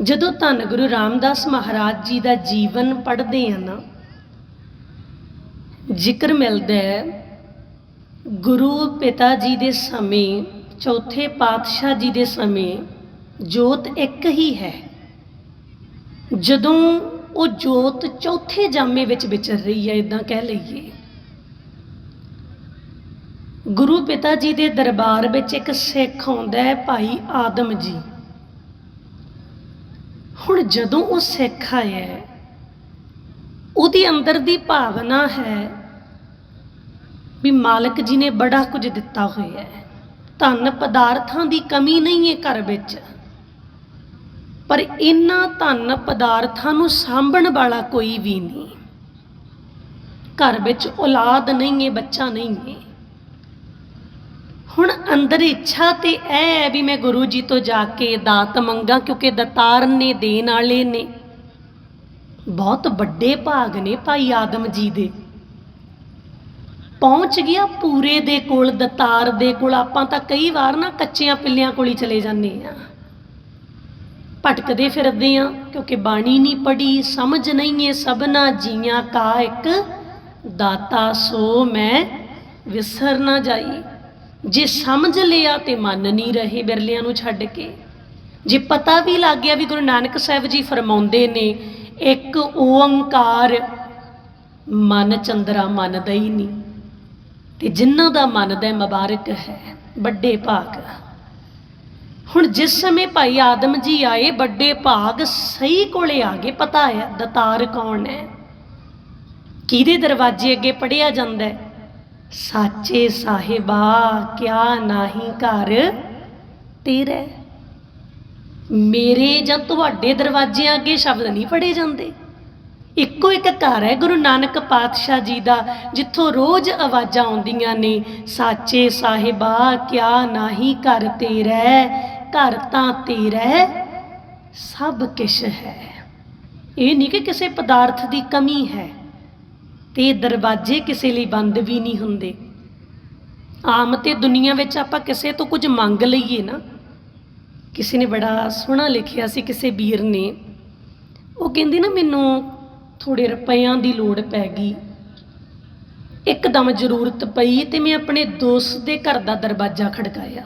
ਜਦੋਂ ਧੰਨ ਗੁਰੂ ਰਾਮਦਾਸ ਮਹਾਰਾਜ ਜੀ ਦਾ ਜੀਵਨ ਪੜ੍ਹਦੇ ਆ ਨਾ, ਜ਼ਿਕਰ ਮਿਲਦਾ ਹੈ, ਗੁਰੂ ਪਿਤਾ ਜੀ ਦੇ ਸਮੇਂ, ਚੌਥੇ ਪਾਤਸ਼ਾਹ ਜੀ ਦੇ ਸਮੇਂ ਜੋਤ ਇੱਕ ਹੀ ਹੈ। ਜਦੋਂ ਉਹ ਜੋਤ ਚੌਥੇ ਜਾਮੇ ਵਿੱਚ ਵਿਚਰ ਰਹੀ ਹੈ ਇਦਾਂ ਕਹਿ ਲਈਏ। ਗੁਰੂ ਪਿਤਾ ਜੀ ਦੇ ਦਰਬਾਰ ਵਿੱਚ ਇੱਕ ਸਿੱਖ ਆਉਂਦਾ ਹੈ, ਭਾਈ ਆਦਮ ਜੀ। ਹੁਣ ਜਦੋਂ ਉਹ ਸਿੱਖ ਆਇਆ ਹੈ, ਉਹਦੇ ਅੰਦਰ ਦੀ ਭਾਵਨਾ ਹੈ ਵੀ ਮਾਲਕ ਜੀ ਨੇ ਬੜਾ ਕੁਝ ਦਿੱਤਾ ਹੋਇਆ ਹੈ। ਧਨ ਪਦਾਰਥਾਂ ਦੀ ਕਮੀ ਨਹੀਂ ਹੈ ਘਰ ਵਿੱਚ ਪਰ ਇਹਨਾਂ ਧਨ ਪਦਾਰਥਾਂ ਨੂੰ ਸਾਂਭਣ ਵਾਲਾ ਕੋਈ ਵੀ ਨਹੀਂ। ਘਰ ਵਿੱਚ ਔਲਾਦ ਨਹੀਂ ਹੈ ਬੱਚਾ ਨਹੀਂ ਹੈ। ਹੁਣ ਅੰਦਰ ਇੱਛਾ ਤੇ ਇਹ ਹੈ ਵੀ ਮੈਂ ਗੁਰੂ ਜੀ ਤੋਂ ਜਾ ਕੇ ਦਾਤ ਮੰਗਾ, ਕਿਉਂਕਿ ਦਤਾਰ ਨੇ ਦੇਣ ਵਾਲੇ ਨੇ। ਬਹੁਤ ਵੱਡੇ ਭਾਗ ਨੇ ਭਾਈ ਆਦਮ ਜੀ ਦੇ। ਪਹੁੰਚ ਗਿਆ ਪੂਰੇ ਦੇ ਕੋਲ, ਦਤਾਰ ਦੇ ਕੋਲ। ਆਪਾਂ ਤਾਂ ਕਈ ਵਾਰ ਨਾ ਕੱਚਿਆਂ ਪਿੱਲਿਆਂ ਕੋਲ ਹੀ ਚਲੇ ਜਾਂਦੇ ਆ ਭਟਕਦੇ ਫਿਰਦੇ ਆ ਕਿਉਂਕਿ ਬਾਣੀ ਨਹੀਂ ਪੜੀ ਸਮਝ ਨਹੀਂ ਏ ਸਭਨਾ ਜੀਆਂ ਕਾ ਇੱਕ ਦਾਤਾ, ਸੋ ਮੈਂ ਵਿਸਰ ਨਾ ਜਾਈ। ਜੇ ਸਮਝ ਲਿਆ ਤੇ ਮੰਨ ਨਹੀਂ ਰਹੇ ਬਿਰਲਿਆਂ ਨੂੰ ਛੱਡ ਕੇ। ਜੇ ਪਤਾ ਵੀ ਲੱਗ ਗਿਆ ਵੀ ਗੁਰੂ ਨਾਨਕ ਸਾਹਿਬ ਜੀ ਫਰਮਾਉਂਦੇ ਨੇ, ਇੱਕ ਓੰਕਾਰ ਮਨ ਚੰਦਰਾ ਮੰਨਦਾ ਹੀ ਨਹੀਂ। ਤੇ ਜਿਨ੍ਹਾਂ ਦਾ ਮੰਨਦਾ ਮੁਬਾਰਕ ਹੈ, ਵੱਡੇ ਭਾਗ। ਹੁਣ ਜਿਸ ਸਮੇਂ ਭਾਈ ਆਦਮ ਜੀ ਆਏ, ਵੱਡੇ ਭਾਗ ਸਹੀ ਕੋਲੇ ਆ ਗਏ, ਪਤਾ ਹੈ ਦਤਾਰ ਕੌਣ ਹੈ। ਕਿਹਦੇ ਦਰਵਾਜ਼ੇ ਅੱਗੇ ਪੜਿਆ ਜਾਂਦਾ ਹੈ? ਸਾਚੇ ਸਾਹਿਬਾ, ਕਿਆ ਨਾਹੀ ਘਰ ਤੇਰੇ? ਮੇਰੇ ਜਾਂ ਤੁਹਾਡੇ ਦਰਵਾਜ਼ਿਆਂ ਅੱਗੇ ਸ਼ਬਦ ਨਹੀਂ ਪੜੇ ਜਾਂਦੇ? ਇੱਕੋ ਇੱਕ ਘਰ ਹੈ ਗੁਰੂ ਨਾਨਕ ਪਾਤਸ਼ਾਹ ਜੀ ਦਾ, ਜਿੱਥੋਂ ਰੋਜ਼ ਆਵਾਜ਼ਾਂ ਆਉਂਦੀਆਂ ਨੇ, ਸਾਚੇ ਸਾਹਿਬਾ, ਕਿਆ ਨਾਹੀ ਘਰ ਤੇਰਾ? ਘਰ ਤਾਂ ਤੇਰਾ ਸਭ ਕਿਛ ਹੈ। ਇਹ ਨਹੀਂ ਕਿ ਕਿਸੇ ਪਦਾਰਥ ਦੀ ਕਮੀ ਹੈ। ਤੇ ਦਰਵਾਜ਼ੇ ਕਿਸੇ ਲਈ ਬੰਦ ਵੀ ਨਹੀਂ ਹੁੰਦੇ। ਆਮ ਤੇ ਦੁਨੀਆ ਵਿੱਚ ਆਪਾਂ ਕਿਸੇ ਤੋਂ ਕੁਝ ਮੰਗ ਲਈਏ ਨਾ। ਕਿਸੇ ਨੇ ਬੜਾ ਸੋਹਣਾ ਲਿਖਿਆ ਸੀ ਕਿਸੇ ਵੀਰ ਨੇ। ਉਹ ਕਹਿੰਦੀ ਨਾ, ਮੈਨੂੰ ਥੋੜੇ ਰੁਪਈਆਂ ਦੀ ਲੋੜ ਪੈ ਗਈ। ਇੱਕਦਮ ਜ਼ਰੂਰਤ ਪਈ ਤੇ ਮੈਂ ਆਪਣੇ ਦੋਸਤ ਦੇ ਘਰ ਦਾ ਦਰਵਾਜ਼ਾ ਖੜਕਾਇਆ।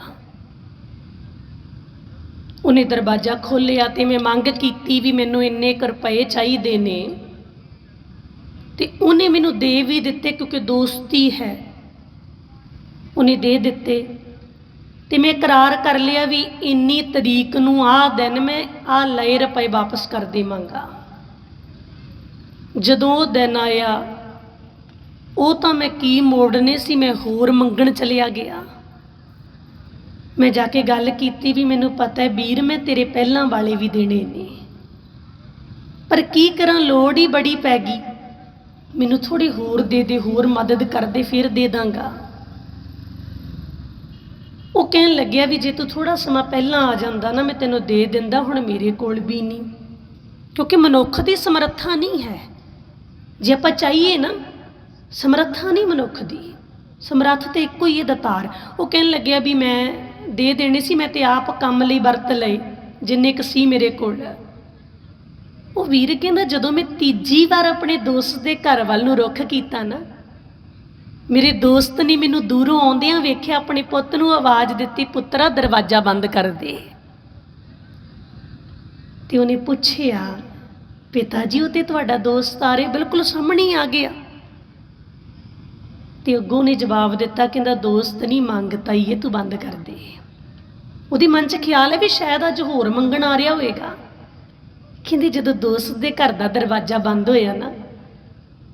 ਉਹਨੇ ਦਰਵਾਜ਼ਾ ਖੋਲ੍ਹਿਆ ਤੇ ਮੈਂ ਮੰਗ ਕੀਤੀ ਵੀ ਮੈਨੂੰ ਇੰਨੇ ਕੁ ਰੁਪਏ ਚਾਹੀਦੇ ਨੇ। ਤੇ ਉਹਨੇ ਮੈਨੂੰ ਦੇ ਵੀ ਦਿੱਤੇ ਕਿਉਂਕਿ ਦੋਸਤੀ ਹੈ। ਉਹਨੇ ਦੇ ਦਿੱਤੇ। ਤੇ ਮੈਂ ਇਕਰਾਰ ਕਰ ਲਿਆ ਵੀ ਇੰਨੀ ਤਰੀਕ ਨੂੰ ਆਹ ਦਿਨ ਮੈਂ ਆਹ ਲਏ ਰੁਪਏ ਵਾਪਸ ਕਰ ਦੇਵਾਂਗਾ। ਜਦੋਂ ਉਹ ਦਿਨ ਆਇਆ, ਉਹ ਤਾਂ ਮੈਂ ਕੀ ਮੋੜਨੇ ਸੀ ਮੈਂ ਹੋਰ ਮੰਗਣ ਚਲਿਆ ਗਿਆ। ਮੈਂ ਜਾ ਕੇ ਗੱਲ ਕੀਤੀ ਵੀ ਮੈਨੂੰ ਪਤਾ ਹੈ ਵੀਰ, ਮੈਂ ਤੇਰੇ ਪਹਿਲਾਂ ਵਾਲੇ ਵੀ ਦੇਣੇ ਨੇ। ਪਰ ਕੀ ਕਰਾਂ, ਲੋੜ ਹੀ ਬੜੀ ਪੈ ਗਈ। ਮੈਨੂੰ ਥੋੜੀ ਹੋਰ ਦੇ ਦੇ, ਹੋਰ ਮਦਦ ਕਰਦੇ ਫਿਰ ਦੇ ਦਾਂਗਾ। ਉਹ ਕਹਿਣ ਲੱਗਿਆ ਵੀ ਜੇ ਤੂੰ ਥੋੜਾ ਸਮਾਂ ਪਹਿਲਾਂ ਆ ਜਾਂਦਾ ਨਾ, ਮੈਂ ਤੈਨੂੰ ਦੇ ਦਿੰਦਾ, ਹੁਣ ਮੇਰੇ ਕੋਲ ਵੀ ਨਹੀਂ। ਕਿਉਂਕਿ ਮਨੁੱਖ ਦੀ ਸਮਰੱਥਾ ਨਹੀਂ ਹੈ। ਜੇ ਆਪਾਂ ਚਾਹੀਏ ਨਾ, ਸਮਰੱਥਾ ਨਹੀਂ ਮਨੁੱਖ ਦੀ। ਸਮਰੱਥ ਤੇ ਇੱਕੋ ਹੀ ਹੈ ਦਤਾਰ ਉਹ ਕਹਿਣ ਲੱਗਿਆ ਵੀ ਮੈਂ ਦੇ ਦੇਣੇ ਸੀ, ਮੈਂ ਤੇ ਆਪ ਕੰਮ ਲਈ ਵਰਤ ਲਏ, ਜਿੰਨੇ ਕੁ ਸੀ ਮੇਰੇ ਕੋਲ। ਉਹ ਵੀਰ ਕਹਿੰਦਾ ਜਦੋਂ ਮੈਂ ਤੀਜੀ ਵਾਰ ਆਪਣੇ ਦੋਸਤ ਦੇ ਘਰ ਵੱਲ ਨੂੰ ਰੁੱਖ ਕੀਤਾ ਨਾ, ਮੇਰੇ ਦੋਸਤ ਨੇ ਮੈਨੂੰ ਦੂਰੋਂ ਆਉਂਦਿਆਂ ਵੇਖਿਆ ਆਪਣੇ ਪੁੱਤ ਨੂੰ ਆਵਾਜ਼ ਦਿੱਤੀ, ਪੁੱਤਰਾ, ਦਰਵਾਜ਼ਾ ਬੰਦ ਕਰ ਦੇ। ਤੇ ਉਹਨੇ ਪੁੱਛਿਆ, ਪਿਤਾ ਜੀ, ਉਹ ਤੇ ਤੁਹਾਡਾ ਦੋਸਤ ਆ ਰਿਹਾ, ਬਿਲਕੁਲ ਸਾਹਮਣੇ ਆ ਗਿਆ। ਤੇ ਅੱਗੋਂ ਨੇ ਜਵਾਬ ਦਿੱਤਾ, ਕਹਿੰਦਾ, ਦੋਸਤ ਨਹੀਂ ਮੰਗਤਾ ਹੀ ਇਹ ਤੂੰ ਬੰਦ ਕਰ ਦੇ। ਉਹਦੇ ਮਨ 'ਚ ਖਿਆਲ ਹੈ ਵੀ ਸ਼ਾਇਦ ਅੱਜ ਹੋਰ ਮੰਗਣ ਆ ਰਿਹਾ ਹੋਵੇਗਾ। ਕਹਿੰਦੇ ਜਦੋਂ ਦੋਸਤ ਦੇ ਘਰ ਦਾ ਦਰਵਾਜ਼ਾ ਬੰਦ ਹੋਇਆ ਨਾ,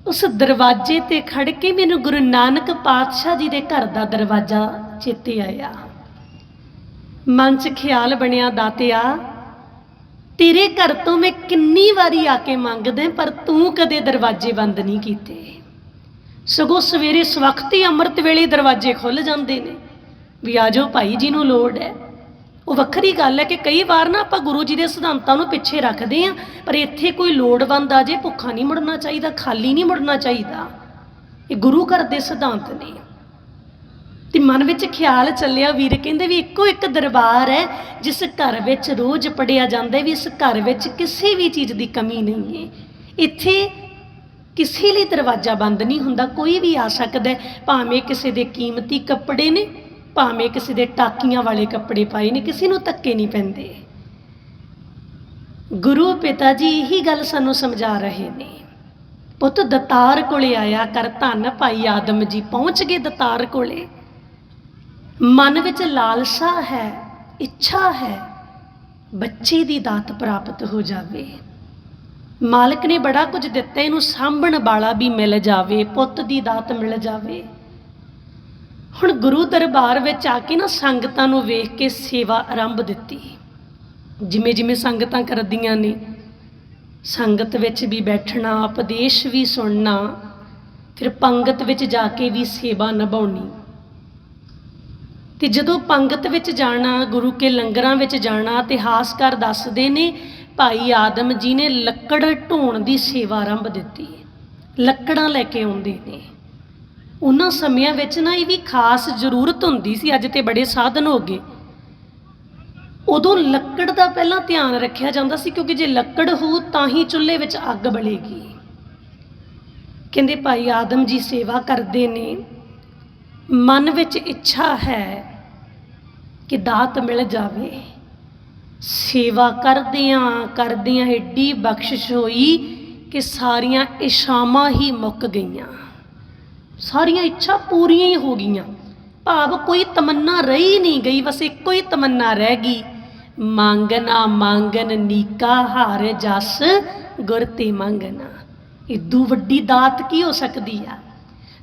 ਉਸ ਦਰਵਾਜ਼ੇ ਤੇ ਖੜ ਕੇ ਮੈਨੂੰ ਗੁਰੂ ਨਾਨਕ ਪਾਤਸ਼ਾਹ ਜੀ ਦੇ ਘਰ ਦਾ ਦਰਵਾਜ਼ਾ ਚੇਤੇ ਆਇਆ। ਮਨ 'ਚ ਖਿਆਲ ਬਣਿਆ, ਦਾਤਿਆ, ਤੇਰੇ ਘਰ ਤੋਂ ਮੈਂ ਕਿੰਨੀ ਵਾਰੀ ਆ ਕੇ ਮੰਗਦਾ, ਪਰ ਤੂੰ ਕਦੇ ਦਰਵਾਜ਼ੇ ਬੰਦ ਨਹੀਂ ਕੀਤੇ। ਸਗੋਂ ਸਵੇਰੇ ਸਵਖਤੀ ਅੰਮ੍ਰਿਤ ਵੇਲੇ ਦਰਵਾਜ਼ੇ ਖੁੱਲ ਜਾਂਦੇ ਨੇ, ਵੀ ਆਜੋ ਭਾਈ ਜੀ ਨੂੰ ਲੋੜ ਹੈ। ਉਹ ਵੱਖਰੀ ਗੱਲ ਹੈ ਕਿ ਕਈ ਵਾਰ ਨਾ ਆਪਾਂ ਗੁਰੂ ਜੀ ਦੇ ਸਿਧਾਂਤਾਂ ਨੂੰ ਪਿੱਛੇ ਰੱਖਦੇ ਆਂ ਪਰ ਇੱਥੇ ਕੋਈ ਲੋੜਵੰਦ ਆ ਜੇ ਭੁੱਖਾ ਨਹੀਂ ਮੁੜਨਾ ਚਾਹੀਦਾ, ਖਾਲੀ ਨਹੀਂ ਮੁੜਨਾ ਚਾਹੀਦਾ। ਇਹ ਗੁਰੂ ਘਰ ਦੇ ਸਿਧਾਂਤ ਨੇ। ਤੇ ਮਨ ਵਿੱਚ ਖਿਆਲ ਚੱਲਿਆ, ਵੀਰ ਕਹਿੰਦੇ ਵੀ ਇੱਕੋ ਇੱਕ ਦਰਬਾਰ ਹੈ, ਜਿਸ ਘਰ ਵਿੱਚ ਰੋਜ਼ ਪੜਿਆ ਜਾਂਦਾ ਵੀ ਇਸ ਘਰ ਵਿੱਚ ਕਿਸੇ ਵੀ ਚੀਜ਼ ਦੀ ਕਮੀ ਨਹੀਂ ਹੈ। ਇੱਥੇ ਕਿਸੇ ਲਈ ਦਰਵਾਜ਼ਾ ਬੰਦ ਨਹੀਂ ਹੁੰਦਾ, ਕੋਈ ਵੀ ਆ ਸਕਦਾ ਭਾਵੇਂ ਕਿਸੇ ਦੇ ਕੀਮਤੀ ਕੱਪੜੇ ਨੇ ਭਾਵੇਂ ਕਿਸੇ ਦੇ ਟਾਕੀਆਂ ਵਾਲੇ ਕੱਪੜੇ ਪਾਏ ਨੇ, ਕਿਸੇ ਨੂੰ ਧੱਕੇ ਨਹੀਂ ਪੈਂਦੇ। ਗੁਰੂ ਪਿਤਾ ਜੀ ਇਹੀ ਗੱਲ ਸਾਨੂੰ ਸਮਝਾ ਰਹੇ ਨੇ। ਪੁੱਤ ਦਤਾਰ ਕੋਲੇ ਆਇਆ ਕਰ, ਧੰਨ ਭਾਈ ਆਦਮ ਜੀ, ਪਹੁੰਚ ਗਏ ਦਤਾਰ ਕੋਲੇ। ਮਨ ਵਿੱਚ ਲਾਲਸਾ ਹੈ, ਇੱਛਾ ਹੈ, ਬੱਚੇ ਦੀ ਦਾਤ ਪ੍ਰਾਪਤ ਹੋ ਜਾਵੇ। ਮਾਲਕ ਨੇ ਬੜਾ ਕੁਝ ਦਿੱਤਾ, ਇਹਨੂੰ ਸਾਂਭਣ ਵਾਲਾ ਵੀ ਮਿਲ ਜਾਵੇ, ਪੁੱਤ ਦੀ ਦਾਤ ਮਿਲ ਜਾਵੇ। ਹੁਣ ਗੁਰੂ ਦਰਬਾਰ ਵਿੱਚ ਆ ਕੇ ਨਾ ਸੰਗਤਾਂ ਨੂੰ ਵੇਖ ਕੇ ਸੇਵਾ ਆਰੰਭ ਦਿੱਤੀ। ਜਿਵੇਂ ਜਿਵੇਂ ਸੰਗਤਾਂ ਕਰਦੀਆਂ ਨੇ, ਸੰਗਤ ਵਿੱਚ ਵੀ ਬੈਠਣਾ, ਉਪਦੇਸ਼ ਵੀ ਸੁਣਨਾ, ਫਿਰ ਪੰਗਤ ਵਿੱਚ ਜਾ ਕੇ ਵੀ ਸੇਵਾ ਨਿਭਾਉਣੀ। ਤੇ ਜਦੋਂ ਪੰਗਤ ਵਿੱਚ ਜਾਣਾ, ਗੁਰੂ ਕੇ ਲੰਗਰਾਂ ਵਿੱਚ ਜਾਣਾ ਇਤਿਹਾਸਕਾਰ ਦੱਸਦੇ ਨੇ, ਭਾਈ ਆਦਮ ਜੀ ਨੇ ਲੱਕੜ ਢੋਣ ਦੀ ਸੇਵਾ ਆਰੰਭ ਦਿੱਤੀ। ਲੱਕੜਾਂ ਲੈ ਕੇ ਆਉਂਦੇ ਨੇ। ਉਹਨਾਂ ਸਮਿਆਂ ਵਿੱਚ ਨਾ ਇਹ ਵੀ ਖਾਸ ਜ਼ਰੂਰਤ ਹੁੰਦੀ ਸੀ, ਅੱਜ ਤੇ ਬੜੇ ਸਾਧਨ ਹੋ ਗਏ। ਉਦੋਂ ਲੱਕੜ ਦਾ ਪਹਿਲਾਂ ਧਿਆਨ ਰੱਖਿਆ ਜਾਂਦਾ ਸੀ, ਕਿਉਂਕਿ ਜੇ ਲੱਕੜ ਹੋ ਤਾਂ ਹੀ ਚੁੱਲ੍ਹੇ ਵਿੱਚ ਅੱਗ ਬਲੇਗੀ। ਕਹਿੰਦੇ ਭਾਈ ਆਦਮ ਜੀ ਸੇਵਾ ਕਰਦੇ ਨੇ। ਮਨ ਵਿੱਚ ਇੱਛਾ ਹੈ ਕਿ ਦਾਤ ਮਿਲ ਜਾਵੇ। ਸੇਵਾ ਕਰਦਿਆਂ ਕਰਦਿਆਂ ਏਡੀ ਬਖਸ਼ਿਸ਼ ਹੋਈ ਕਿ ਸਾਰੀਆਂ ਇਸ਼ਾਵਾਂ ਹੀ ਮੁੱਕ ਗਈਆਂ। ਸਾਰੀਆਂ ਇੱਛਾ ਪੂਰੀਆਂ ਹੀ ਹੋ ਗਈਆਂ। ਭਾਵ ਕੋਈ ਤਮੰਨਾ ਰਹੀ ਨਹੀਂ ਗਈ, ਬਸ ਇੱਕੋ ਹੀ ਤਮੰਨਾ ਰਹਿ ਗਈ। ਮੰਗਣਾ ਮੰਗਨ ਨੀਕਾ ਹਾਰ ਜਸ, ਗੁਰ ਤੇ ਮੰਗਣਾ ਇਦੂ ਵੱਡੀ ਦਾਤ ਕੀ ਹੋ ਸਕਦੀ ਆ?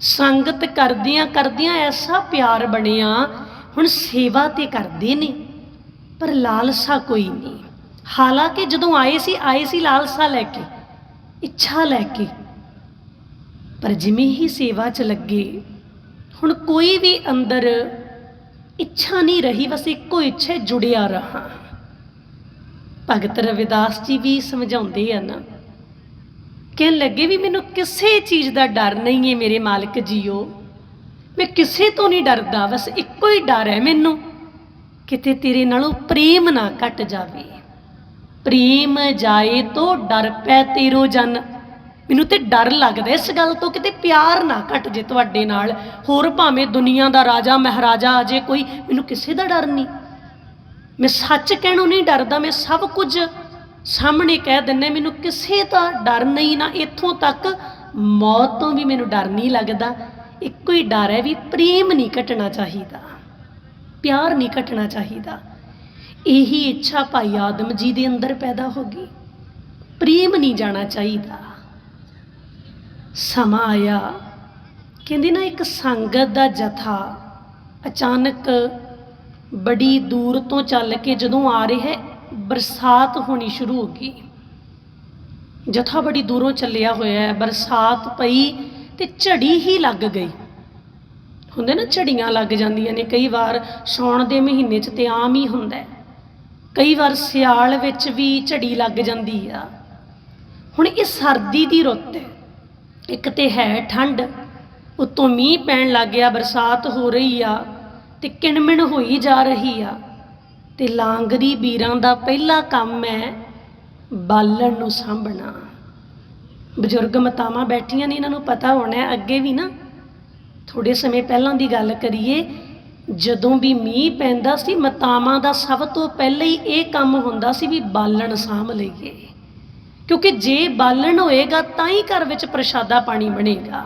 ਸੰਗਤ ਕਰਦਿਆਂ ਕਰਦਿਆਂ ਐਸਾ ਪਿਆਰ ਬਣਿਆ, ਹੁਣ ਸੇਵਾ ਤੇ ਕਰਦੇ ਨੇ, ਪਰ ਲਾਲਸਾ ਕੋਈ ਨਹੀਂ। ਹਾਲਾਂਕਿ ਜਦੋਂ ਆਏ ਸੀ ਆਏ ਸੀ ਲਾਲਸਾ ਲੈ ਕੇ, ਇੱਛਾ ਲੈ ਕੇ। ਪਰ ਜਿਵੇਂ ਹੀ ਸੇਵਾ 'ਚ ਲੱਗੇ, ਹੁਣ ਕੋਈ ਵੀ ਅੰਦਰ ਇੱਛਾ ਨਹੀਂ ਰਹੀ, ਬਸ ਇੱਕੋ ਇੱਛਾ ਜੁੜਿਆ ਰਹਾ। ਭਗਤ ਰਵਿਦਾਸ ਜੀ ਵੀ ਸਮਝਾਉਂਦੇ ਆ ਨਾ, ਕਹਿਣ ਲੱਗੇ ਵੀ ਮੈਨੂੰ ਕਿਸੇ ਚੀਜ਼ ਦਾ ਡਰ ਨਹੀਂ ਹੈ ਮੇਰੇ ਮਾਲਕ ਜੀਓ। ਮੈਂ ਕਿਸੇ ਤੋਂ ਨਹੀਂ ਡਰਦਾ, ਬਸ ਇੱਕੋ ਹੀ ਡਰ ਹੈ ਮੈਨੂੰ, ਕਿਤੇ ਤੇਰੇ ਨਾਲੋਂ ਪ੍ਰੇਮ ਨਾ ਘਟ ਜਾਵੇ। ਪ੍ਰੇਮ ਜਾਏ ਤੋ ਡਰ ਪੈ ਤੇਰੋ ਜਨ। ਮੈਨੂੰ ਤੇ ਡਰ ਲੱਗਦਾ ਇਸ ਗੱਲ ਤੋਂ ਕਿਤੇ ਪਿਆਰ ਨਾ ਘਟ ਜੇ ਤੁਹਾਡੇ ਨਾਲ। ਹੋਰ ਭਾਵੇਂ ਦੁਨੀਆ ਦਾ ਰਾਜਾ, ਮਹਾਰਾਜਾ ਆ ਜੇ ਕੋਈ, ਮੈਨੂੰ ਕਿਸੇ ਦਾ ਡਰ ਨਹੀਂ। ਮੈਂ ਸੱਚ ਕਹਿਣੋਂ ਨਹੀਂ ਡਰਦਾ, ਮੈਂ ਸਭ ਕੁਝ ਸਾਹਮਣੇ ਕਹਿ ਦਿੰਨੇ ਮੈਨੂੰ ਕਿਸੇ ਦਾ ਡਰ ਨਹੀਂ ਨਾ। ਇੱਥੋਂ ਤੱਕ ਮੌਤ ਤੋਂ ਵੀ ਮੈਨੂੰ ਡਰ ਨਹੀਂ ਲੱਗਦਾ। ਇੱਕੋ ਹੀ ਡਰ ਹੈ ਵੀ ਪ੍ਰੇਮ ਨਹੀਂ ਘਟਣਾ ਚਾਹੀਦਾ। ਪਿਆਰ ਨਹੀਂ ਘਟਣਾ ਚਾਹੀਦਾ। ਇਹੀ ਇੱਛਾ ਭਾਈ ਆਦਮ ਜੀ ਦੇ ਅੰਦਰ ਪੈਦਾ ਹੋ ਗਈ। ਪ੍ਰੇਮ ਨਹੀਂ ਜਾਣਾ ਚਾਹੀਦਾ। ਸਮਾਂ ਆਇਆ। ਕਹਿੰਦੀ ਨਾ, ਇੱਕ ਸੰਗਤ ਦਾ ਜਥਾ ਅਚਾਨਕ ਬੜੀ ਦੂਰ ਤੋਂ ਚੱਲ ਕੇ ਜਦੋਂ ਆ ਰਿਹਾ, ਬਰਸਾਤ ਹੋਣੀ ਸ਼ੁਰੂ ਹੋ ਗਈ। ਜਥਾ ਬੜੀ ਦੂਰੋਂ ਚੱਲਿਆ ਹੋਇਆ ਹੈ ਬਰਸਾਤ ਪਈ ਤੇ ਝੜੀ ਹੀ ਲੱਗ ਗਈ। ਹੁੰਦੇ ਨਾ, ਝੜੀਆਂ ਲੱਗ ਜਾਂਦੀਆਂ ਨੇ। ਕਈ ਵਾਰ ਸੌਣ ਦੇ ਮਹੀਨੇ 'ਚ ਤੇ ਆਮ ਹੀ ਹੁੰਦਾ ਕਈ ਵਾਰ ਸਿਆਲ ਵਿੱਚ ਵੀ ਝੜੀ ਲੱਗ ਜਾਂਦੀ ਆ। ਹੁਣ ਇਹ ਸਰਦੀ ਦੀ ਰੁੱਤ ਹੈ। ਇੱਕ ਤੇ ਹੈ ਠੰਡ, ਉੱਤੋਂ ਮੀਂਹ ਪੈਣ ਲੱਗ ਗਿਆ ਬਰਸਾਤ ਹੋ ਰਹੀ ਆ ਤੇ ਕਿਣਮਿਣ ਹੋਈ ਜਾ ਰਹੀ ਆ ਤੇ ਲਾਂਗਰੀ ਵੀਰਾਂ ਦਾ ਪਹਿਲਾ ਕੰਮ ਹੈ ਬਾਲਣ ਨੂੰ ਸਾਂਭਣਾ। ਬਜ਼ੁਰਗ ਮਤਾਵਾਂ ਬੈਠੀਆਂ ਨੇ, ਇਹਨਾਂ ਨੂੰ ਪਤਾ ਹੋਣਾ ਅੱਗੇ ਵੀ ਨਾ ਥੋੜੇ ਸਮੇਂ ਪਹਿਲਾਂ ਦੀ ਗੱਲ ਕਰੀਏ, ਜਦੋਂ ਵੀ ਮੀਂਹ ਪੈਂਦਾ ਸੀ, ਮਾਤਾਵਾਂ ਦਾ ਸਭ ਤੋਂ ਪਹਿਲਾਂ ਹੀ ਇਹ ਕੰਮ ਹੁੰਦਾ ਸੀ ਵੀ ਬਾਲਣ ਸਾਂਭ ਲਈਏ। ਕਿਉਂਕਿ ਜੇ ਬਾਲਣ ਹੋਏਗਾ ਤਾਂ ਹੀ ਘਰ ਵਿੱਚ ਪ੍ਰਸ਼ਾਦਾ ਪਾਣੀ ਬਣੇਗਾ।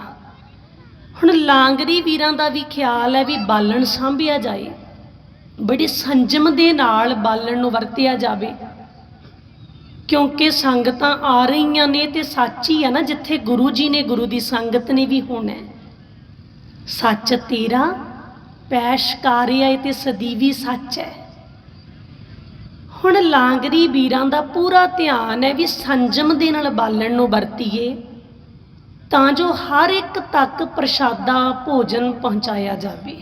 ਹੁਣ ਲਾਂਗਰੀ ਵੀਰਾਂ ਦਾ ਵੀ ਖਿਆਲ ਹੈ ਵੀ ਬਾਲਣ ਸਾਂਭਿਆ ਜਾਏ। ਬੜੀ ਸੰਜਮ ਦੇ ਨਾਲ ਬਾਲਣ ਨੂੰ ਵਰਤਿਆ ਜਾਵੇ। ਕਿਉਂਕਿ ਸੰਗਤਾਂ ਆ ਰਹੀਆਂ ਨੇ ਤੇ ਸੱਚ ਹੀ ਆ ਨਾ, ਜਿੱਥੇ ਗੁਰੂ ਜੀ ਨੇ ਗੁਰੂ ਦੀ ਸੰਗਤ ਨੇ ਵੀ ਹੋਣਾ ਸੱਚ ਤੇਰਾ, ਪੈਸ਼ ਪੈਸ਼ਕਾਰਿਆ ਤੇ ਸਦੀਵੀ ਸੱਚ ਹੈ। ਹੁਣ ਲਾਂਗਰੀ ਵੀਰਾਂ ਦਾ ਪੂਰਾ ਧਿਆਨ ਹੈ ਵੀ ਸੰਜਮ ਦੇ ਨਾਲ ਬਾਲਣ ਨੂੰ ਵਰਤੀਏ, ਤਾਂ ਜੋ ਹਰ ਇੱਕ ਤੱਕ ਪ੍ਰਸ਼ਾਦਾ ਭੋਜਨ ਪਹੁੰਚਾਇਆ ਜਾਵੇ।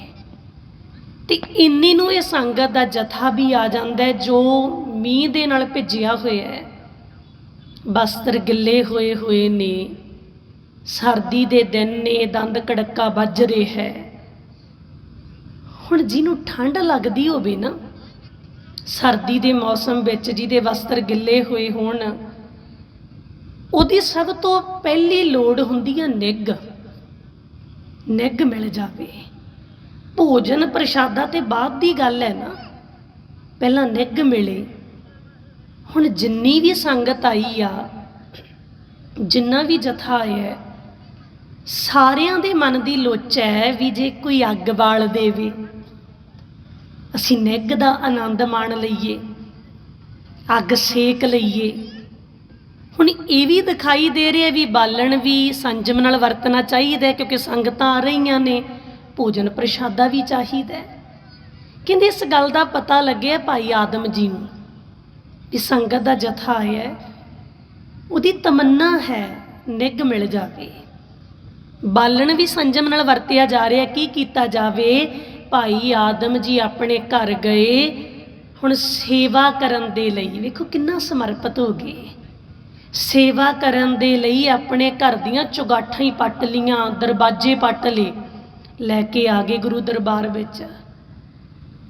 ਤੇ ਇੰਨੀ ਨੂੰ ਇਹ ਸੰਗਤ ਦਾ ਜਥਾ ਵੀ ਆ ਜਾਂਦਾ ਹੈ, ਜੋ ਮੀਂਹ ਦੇ ਨਾਲ ਭਿੱਜਿਆ ਹੋਇਆ ਹੈ। ਬਸਤਰ ਗਿੱਲੇ ਹੋਏ ਹੋਏ ਨੇ, ਸਰਦੀ ਦੇ ਦਿਨ ਨੇ, ਦੰਦ ਕੜੱਕਾ ਵੱਜ ਰਿਹਾ ਹੈ। ਹੁਣ ਜਿਹਨੂੰ ਠੰਡ ਲੱਗਦੀ ਹੋਵੇ ਨਾ ਸਰਦੀ ਦੇ ਮੌਸਮ ਵਿੱਚ ਜਿਹਦੇ ਵਸਤਰ ਗਿੱਲੇ ਹੋਏ ਹੋਣ ਉਹਦੀ ਸਭ ਤੋਂ ਪਹਿਲੀ ਲੋੜ ਹੁੰਦੀ ਹੈ ਨਿੱਘ। ਨਿੱਘ ਮਿਲ ਜਾਵੇ। ਭੋਜਨ ਪ੍ਰਸ਼ਾਦਾ ਤੇ ਬਾਅਦ ਦੀ ਗੱਲ ਹੈ ਨਾ। ਪਹਿਲਾਂ ਨਿੱਘ ਮਿਲੇ। ਹੁਣ ਜਿੰਨੀ ਵੀ ਸੰਗਤ ਆਈ ਆ ਜਿੰਨਾ ਵੀ ਜਥਾ ਆਇਆ ਹੈ, ਸਾਰਿਆਂ ਦੇ ਮਨ ਦੀ ਲੋਚ ਹੈ ਵੀ ਜੇ ਕੋਈ ਅੱਗ ਬਾਲ ਦੇਵੇ। ਅਸੀਂ ਨਿੱਘ ਦਾ ਆਨੰਦ ਮਾਣ ਲਈਏ, ਅੱਗ ਸੇਕ ਲਈਏ। ਹੁਣ ਇਹ ਵੀ ਦਿਖਾਈ ਦੇ ਰਿਹਾ ਵੀ ਬਾਲਣ ਵੀ ਸੰਜਮ ਨਾਲ ਵਰਤਣਾ ਚਾਹੀਦਾ ਕਿਉਂਕਿ ਸੰਗਤਾਂ ਆ ਰਹੀਆਂ ਨੇ, ਭੋਜਨ ਪ੍ਰਸ਼ਾਦਾ ਵੀ ਚਾਹੀਦਾ ਕਹਿੰਦੇ ਇਸ ਗੱਲ ਦਾ ਪਤਾ ਲੱਗਿਆ ਭਾਈ ਆਦਮ ਜੀ ਨੂੰ ਵੀ ਸੰਗਤ ਦਾ ਜਥਾ ਆਇਆ ਹੈ, ਉਹਦੀ ਤਮੰਨਾ ਹੈ ਨਿੱਘ ਮਿਲ ਜਾਵੇ। ਬਾਲਣ ਵੀ ਸੰਜਮ ਨਾਲ ਵਰਤਿਆ ਜਾ ਰਿਹਾ, ਕੀ ਕੀਤਾ ਜਾਵੇ ਭਾਈ ਆਦਮ ਜੀ ਆਪਣੇ ਘਰ ਗਏ, ਹੁਣ ਸੇਵਾ ਕਰਨ ਦੇ ਲਈ। ਵੇਖੋ ਕਿੰਨਾ ਸਮਰਪਿਤ ਹੋ ਗਏ। ਸੇਵਾ ਕਰਨ ਦੇ ਲਈ ਆਪਣੇ ਘਰ ਦੀਆਂ ਚੁਗਾਠਾਂ ਹੀ ਪੱਟ ਲੀਆਂ, ਦਰਵਾਜ਼ੇ ਪੱਟ ਲਏ। ਲੈ ਕੇ ਆ ਗਏ ਗੁਰੂ ਦਰਬਾਰ ਵਿੱਚ।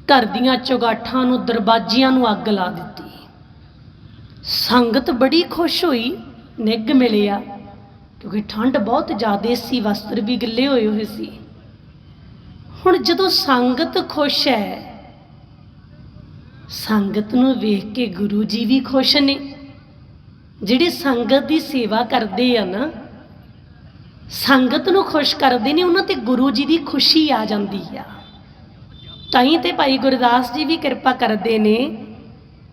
ਘਰ ਦੀਆਂ ਚੁਗਾਠਾਂ ਨੂੰ, ਦਰਵਾਜ਼ਿਆਂ ਨੂੰ ਅੱਗ ਲਾ ਦਿੱਤੀ। ਸੰਗਤ ਬੜੀ ਖੁਸ਼ ਹੋਈ, ਨਿੱਘ ਮਿਲਿਆ, ਕਿਉਂਕਿ ਠੰਡ ਬਹੁਤ ਜ਼ਿਆਦਾ ਸੀ, ਵਸਤਰ ਵੀ ਗਿੱਲੇ ਹੋਏ ਹੋਏ ਸੀ। ਹੁਣ ਜਦੋਂ ਸੰਗਤ ਖੁਸ਼ ਹੈ, ਸੰਗਤ ਨੂੰ ਵੇਖ ਕੇ ਗੁਰੂ ਜੀ ਵੀ ਖੁਸ਼ ਨੇ। ਜਿਹੜੇ ਸੰਗਤ ਦੀ ਸੇਵਾ ਕਰਦੇ ਆ ਨਾ, ਸੰਗਤ ਨੂੰ ਖੁਸ਼ ਕਰਦੇ ਨੇ, ਉਹਨਾਂ ਤੇ ਗੁਰੂ ਜੀ ਦੀ ਖੁਸ਼ੀ ਆ ਜਾਂਦੀ ਆ। ਤਾਂ ਹੀ ਤੇ ਭਾਈ ਗੁਰਦਾਸ ਜੀ ਵੀ ਕਿਰਪਾ ਕਰਦੇ ਨੇ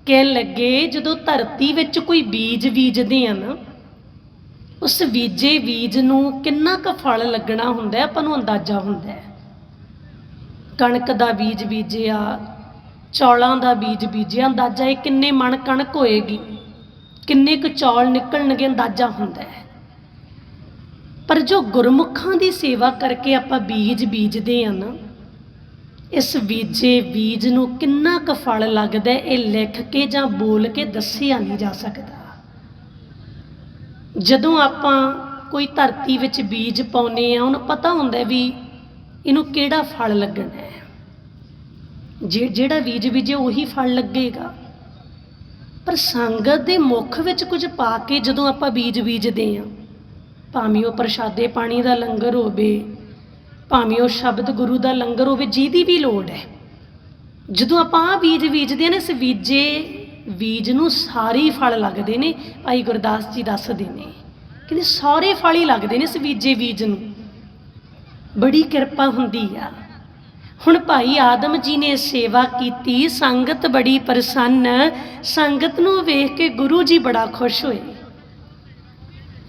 ਕਹਿਣ ਲੱਗੇ ਜਦੋਂ ਧਰਤੀ ਵਿੱਚ ਕੋਈ ਬੀਜ ਬੀਜਦੇ ਆ ਨਾ, ਉਸ ਬੀਜੇ ਬੀਜ ਨੂੰ ਕਿੰਨਾ ਕੁ ਫਲ ਲੱਗਣਾ ਹੁੰਦਾ ਆਪਾਂ ਨੂੰ ਅੰਦਾਜ਼ਾ ਹੁੰਦਾ ਹੈ। ਕਣਕ ਦਾ ਬੀਜ ਬੀਜਿਆ, ਚੌਲਾਂ ਦਾ ਬੀਜ ਬੀਜਿਆ, ਅੰਦਾਜ਼ਾ ਇਹ ਕਿੰਨੇ ਮਣ ਕਣਕ ਹੋਏਗੀ? ਕਿੰਨੇ ਕੁ ਚੌਲ ਨਿਕਲਣਗੇ? ਅੰਦਾਜ਼ਾ ਹੁੰਦਾ ਹੈ। ਪਰ ਜੋ ਗੁਰਮੁਖਾਂ ਦੀ ਸੇਵਾ ਕਰਕੇ ਆਪਾਂ ਬੀਜ ਬੀਜਦੇ ਆ ਨਾ, ਇਸ ਬੀਜੇ ਬੀਜ ਨੂੰ ਕਿੰਨਾ ਕੁ ਫਲ ਲੱਗਦਾ ਇਹ ਲਿਖ ਕੇ ਜਾਂ ਬੋਲ ਕੇ ਦੱਸਿਆ ਨਹੀਂ ਜਾ ਸਕਦਾ। ਜਦੋਂ ਆਪਾਂ ਕੋਈ ਧਰਤੀ ਵਿੱਚ ਬੀਜ ਪਾਉਨੇ ਆ ਉਹਨੂੰ ਪਤਾ ਹੁੰਦਾ ਵੀ ਇਹਨੂੰ ਕਿਹੜਾ ਫਲ ਲੱਗਣਾ ਹੈ? ਜੇ ਜਿਹੜਾ ਬੀਜ ਬੀਜੇ ਉਹੀ ਫਲ ਲੱਗੇਗਾ। ਪਰ ਸੰਗਤ ਦੇ ਮੁਖ ਵਿੱਚ ਕੁਝ ਪਾ ਕੇ ਜਦੋਂ ਆਪਾਂ ਬੀਜ ਬੀਜਦੇ ਆ ਭਾਵੇਂ ਉਹ ਪ੍ਰਸ਼ਾਦੇ ਪਾਣੀ ਦਾ ਲੰਗਰ ਹੋਵੇ, ਭਾਵੇਂ ਉਹ ਸ਼ਬਦ ਗੁਰੂ ਦਾ ਲੰਗਰ ਹੋਵੇ, ਜਿਹਦੀ ਵੀ ਲੋੜ ਹੈ। ਜਦੋਂ ਆਪਾਂ ਆਹ ਬੀਜ ਬੀਜਦੇ ਆ ਨਾ, ਇਸ ਬੀਜੇ, ਬੀਜ ਨੂੰ ਸਾਰੇ ਹੀ ਫਲ ਲੱਗਦੇ ਨੇ, ਭਾਈ ਗੁਰਦਾਸ ਜੀ ਦੱਸਦੇ ਨੇ। ਕਹਿੰਦੇ ਸਾਰੇ ਫਲ ਹੀ ਲੱਗਦੇ ਨੇ ਇਸ ਬੀਜੇ ਬੀਜ ਨੂੰ। ਬੜੀ ਕਿਰਪਾ ਹੁੰਦੀ ਆ। ਹੁਣ ਭਾਈ ਆਦਮ ਜੀ ਨੇ ਸੇਵਾ ਕੀਤੀ, ਸੰਗਤ ਬੜੀ ਪ੍ਰਸੰਨ, ਸੰਗਤ ਨੂੰ ਵੇਖ ਕੇ ਗੁਰੂ ਜੀ ਬੜਾ ਖੁਸ਼ ਹੋਏ।